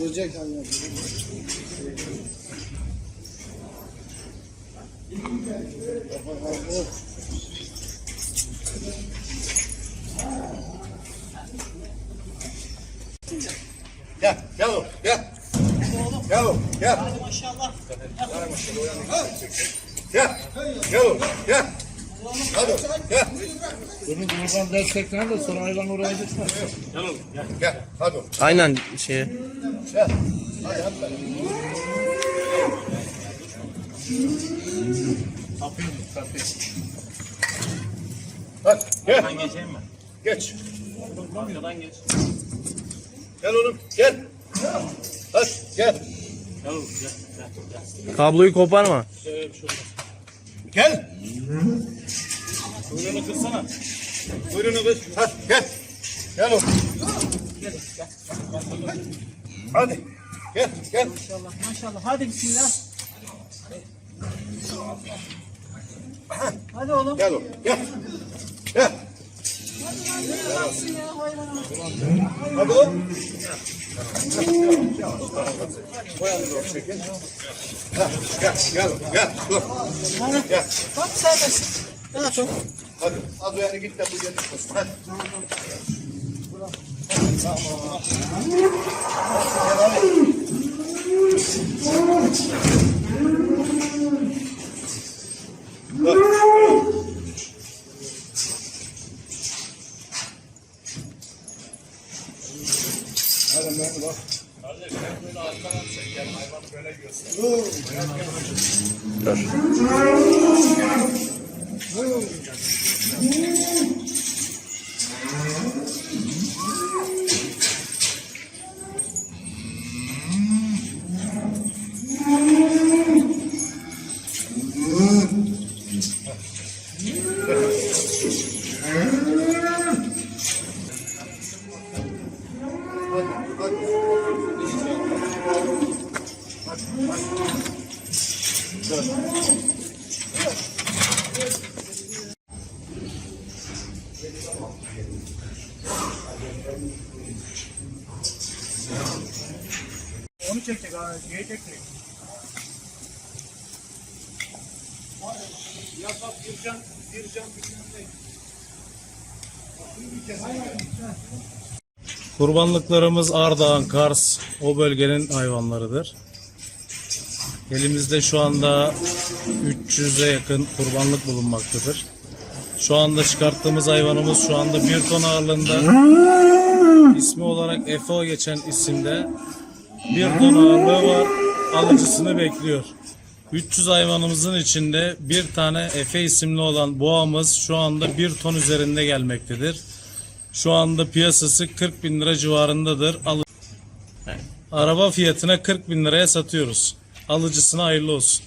Vuracak hayvan. Gel, gel oğlum, gel. Gel oğlum, gel. Maşallah. Gel, gel oğlum, gel. Hadi gel. Bunu buradan destekler de sonra hayvan oraya düşmez. Gel oğlum, gel. Gel, hadi oğlum. Aynen şey. Gel. Hadi, hadi. hadi. Kapıyı, kapıyı. Hadi, gel. Ben geçeyim mi? Geç. Arkadan geç. Gel oğlum, gel. Hadi, gel. Gel gel. Gel. Gel. Kabloyu koparma. Gel. Kuyruğunu kırsana. Buyurun kız. Hadi, gel. Gel oğlum. Hadi. Gel, gel. Maşallah maşallah. Hadi bismillah. Hadi oğlum. Gel oğlum, gel. Gel. Ha, Gel, gel, gel. Dur. Gel. Bak serbest. Ne yapalım? Hadi. Az o yana git de bu yana git. Hadi. Onu çekecek abi. Adamlarına bak. Kardeş ben böyle arkadan çeker. Hayvan böyle gösteriyor. Dur. Dur. 어느 책제가 뒤에 책제 Yaprak Bircan, Bircan bilmem ne. Bir kez Kurbanlıklarımız Ardahan, Kars o bölgenin hayvanlarıdır. Elimizde şu anda 300'e yakın kurbanlık bulunmaktadır. Şu anda çıkarttığımız hayvanımız şu anda 1 ton ağırlığında ismi olarak Efo geçen isimde 1 ton ağırlığı var. Alıcısını bekliyor. 300 hayvanımızın içinde bir tane Efe isimli olan boğamız şu anda 1 ton üzerinde gelmektedir. Şu anda piyasası 40 bin lira civarındadır. Alı- Araba fiyatına 40 bin liraya satıyoruz. Alıcısına hayırlı olsun.